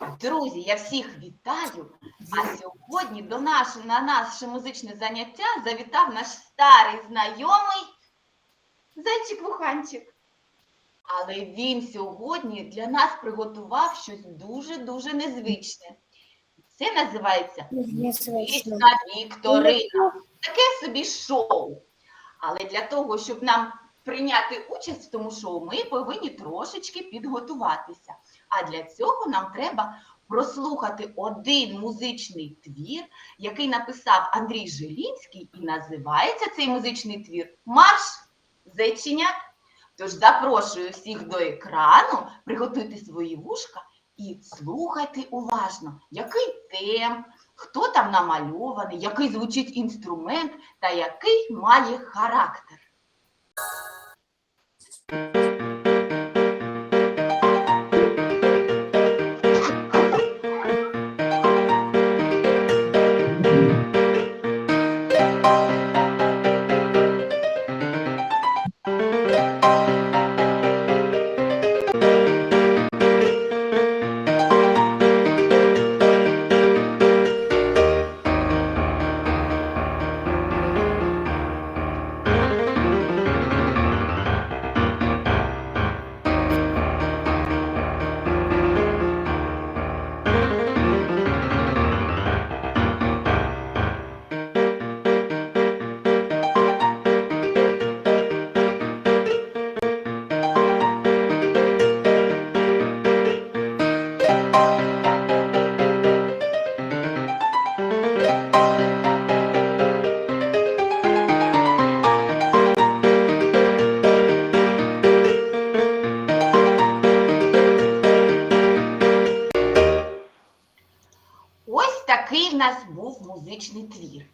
Друзі, я всіх вітаю. А сьогодні до наш, на наше музичне заняття завітав наш старий знайомий зайчик Вуханчик. Але він сьогодні для нас приготував щось дуже-дуже незвичне. Це називається Пісня Вікторина. Таке собі шоу. Але для того, щоб нам прийняти участь в тому шоу, ми повинні трошечки підготуватися. А для цього нам треба прослухати один музичний твір, який написав Андрій Жилінський, і називається цей музичний твір Марш зайченят. Тож запрошую всіх до екрану, приготуйте свої вушка і слухайте уважно, який темп, хто там намальований, який звучить інструмент та який має характер. Ось нас був музичний твір.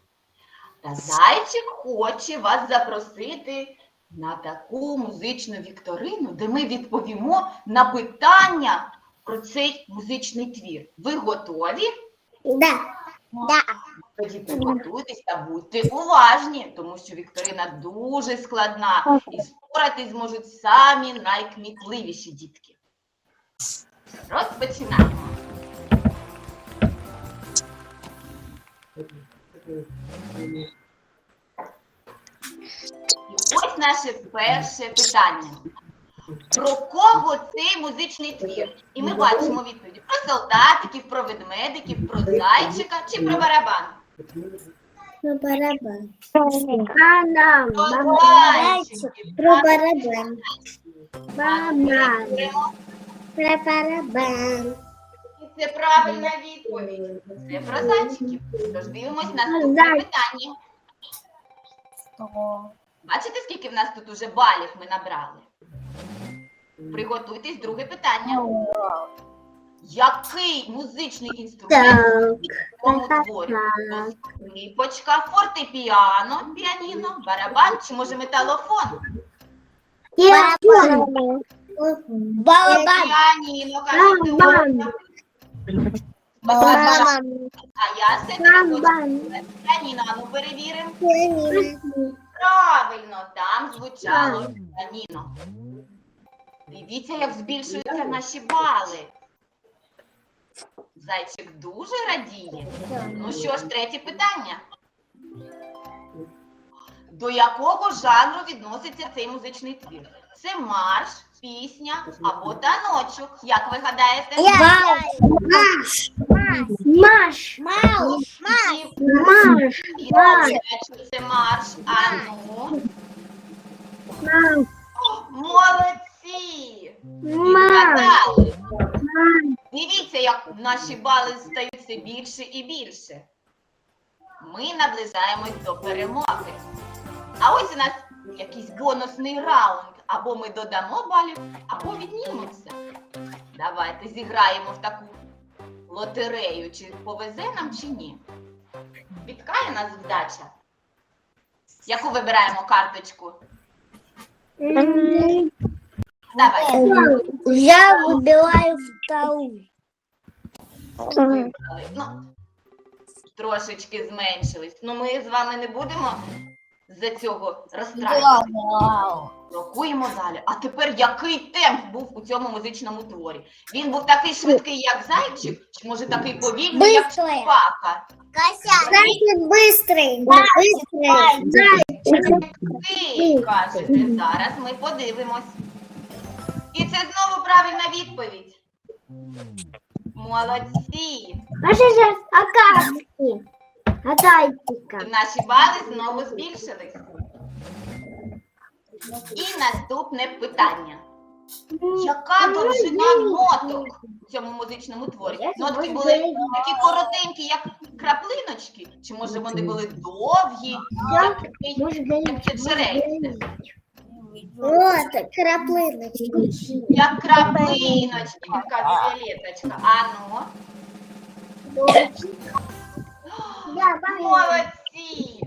Та зайчик хоче вас запросити на таку музичну вікторину, де ми відповімо на питання про цей музичний твір. Ви готові? Да. Да. Тоді підготуйтесь та будьте уважні, тому що вікторина дуже складна і впоратись зможуть самі найкмітливіші дітки. Розпочинаємо. Ось наше перше питання. Про кого цей музичний твір? І ми бачимо відповіді про солдатиків, про ведмедиків, про зайчика чи про барабан. Про барабан. Банан. Про барабан. Банан. Про барабан. Це правильна відповідь. Це про зайчиків. Тож дивимось наступне питання. Бачите, скільки в нас тут уже балів ми набрали? Приготуйтесь, друге питання. Який музичний інструмент творі? Скрипочка, фортепіано, піаніно, барабан чи може металофон? Барабан. Барабан. Піаніно, кажуть, Барабан. Оля. А я Барабан. піаніно, ну перевіримо. Правильно, там звучало піаніно. Дивіться, як збільшуються наші бали. Зайчик дуже радіє. Ну що ж, третє питання. До якого жанру відноситься цей музичний твір? Це марш, пісня або таночок. Як ви гадаєте? Маш. Маш. Маш. Всі Маш. відповідають, що це марш. А ну, Маш. молодці! Дивіться, як наші бали стають все більше і більше. Ми наближаємось до перемоги. А ось у нас якийсь бонусний раунд. Або ми додамо балів, або віднімемося. Давайте зіграємо в таку лотерею, чи повезе нам, чи ні. Відкає нас вдача. Яку вибираємо карточку? Давай. Я выбираю вторую. Вибрали. Ну, трошечки зменшились. Ну, ми з вами не будемо з-за цього розстраюватися. Крокуємо далі. А тепер який темп був у цьому музичному творі? Він був такий швидкий, як зайчик, чи може такий повільний, як Быстрое. собака? Зайчик быстрый. Быстрый. Ти кажете, зараз ми подивимось. І це знову правильна відповідь. Молодці! А сейчас акации. А Зайчика. наші бали знову збільшились. І наступне питання. Яка довжина ноток у цьому музичному творі? Нотки були такі коротенькі, як краплиночки, чи може вони були довгі, як Может, як краплиночки. Як краплиночки, підказує Лєточка. А ну, молодці!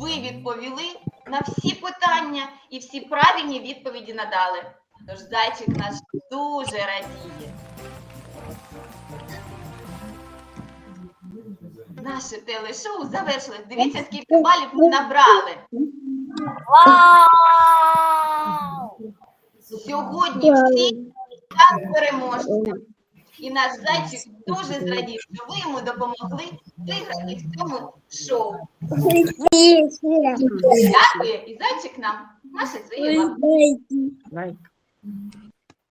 Ви відповіли на всі питання і всі правильні відповіді надали. Тож зайчик наш дуже радіє. Наше телешоу завершилось. Дивіться, скільки балів ми набрали. Сьогодні всі так переможці. І наш зайчик дуже зрадів, що ви йому допомогли виграти в цьому шоу. Дякую, і зайчик нам наше своє вам. Лайк.